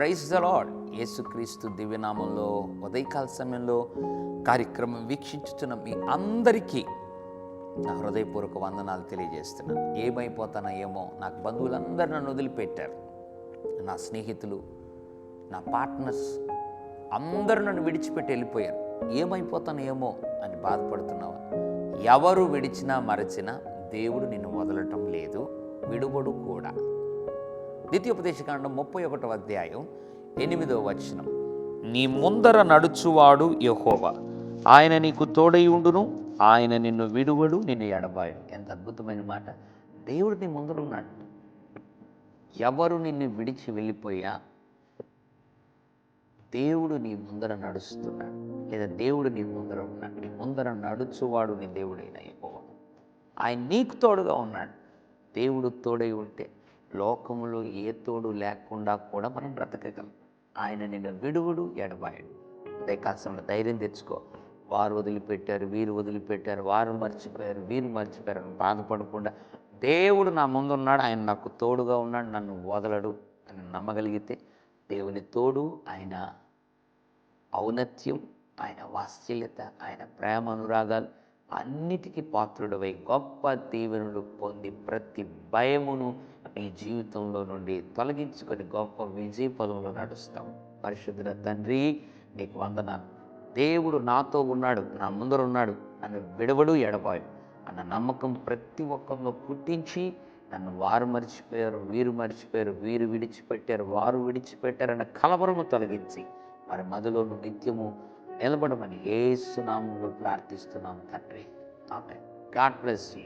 Praise the lord యేసుక్రీస్తు దివ్యనామంలో ఉదయకాల సమయంలో కార్యక్రమం వీక్షించుతున్న మీ అందరికీ నా హృదయపూర్వక వందనాలు తెలియజేస్తున్నాను. ఏమైపోతానో ఏమో నాకు బంధువులందరూ నన్ను వదిలిపెట్టారు. నా స్నేహితులు నా పార్ట్నర్స్ అందరూ నన్ను విడిచిపెట్టి వెళ్ళిపోయారు. ఏమైపోతానేమో అని బాధపడుతున్నావా. ఎవరు విడిచినా మరచినా దేవుడు నిన్ను వదలటం లేదు విడుబడు కూడా. ద్వితీయోపదేశకాండం ముప్పై ఒకటో అధ్యాయం ఎనిమిదో వచనం. నీ ముందర నడుచువాడు యెహోవా. ఆయన నీకు తోడై ఉండును ఆయన నిన్ను విడువడు నిన్ను ఎడబాయు ఎంత అద్భుతమైన మాట. దేవుడు నీ ముందర ఉన్నాడు. ఎవరు నిన్ను విడిచి వెళ్ళిపోయా? దేవుడు నీ ముందర నడుస్తున్నాడు. లేదా దేవుడు నీ ముందర ఉన్నాడు. నీ ముందర నడుచువాడు నీ దేవుడైన ఎక్కువ ఆయన నీకు తోడుగా ఉన్నాడు. దేవుడు తోడై ఉంటే లోకములో ఏ తోడు లేకుండా కూడా మనం బ్రతకగలం. ఆయన నిన్ను విడువుడు ఎడబాయడు. అదే ధైర్యం తెచ్చుకో. వారు వదిలిపెట్టారు వీరు వదిలిపెట్టారు వారు మర్చిపోయారు వీరు మర్చిపోయారు అని బాధపడకుండా దేవుడు నా ముందు ఉన్నాడు ఆయన నాకు తోడుగా ఉన్నాడు నన్ను వదలడు అని నమ్మగలిగితే దేవుని తోడు ఆయన ఔన్నత్యం ఆయన వాత్సల్యత ఆయన ప్రేమ అనురాగాలు అన్నిటికీ పాత్రుడవై గొప్ప దీవెనుడు పొంది ప్రతి భయమును ఈ జీవితంలో నుండి తొలగించుకొని గొప్ప విజయ పదంలో నడుస్తాం. పరిశుద్ధుల తండ్రి నీకు వందనాలు. దేవుడు నాతో ఉన్నాడు నా ముందర ఉన్నాడు నన్ను విడవడు ఎడబాయు అన్న నమ్మకం ప్రతి ఒక్కరిలో పుట్టించి నన్ను వారు మర్చిపోయారు వీరు మర్చిపోయారు వీరు విడిచిపెట్టారు వారు విడిచిపెట్టారన్న కలవరము తొలగించి వారి మదిలో నిత్యము నిలబడమని ఏసునామంలో ప్రార్థిస్తున్నాం తండ్రి. ఆమె గాడ్ బ్లెస్ యూ.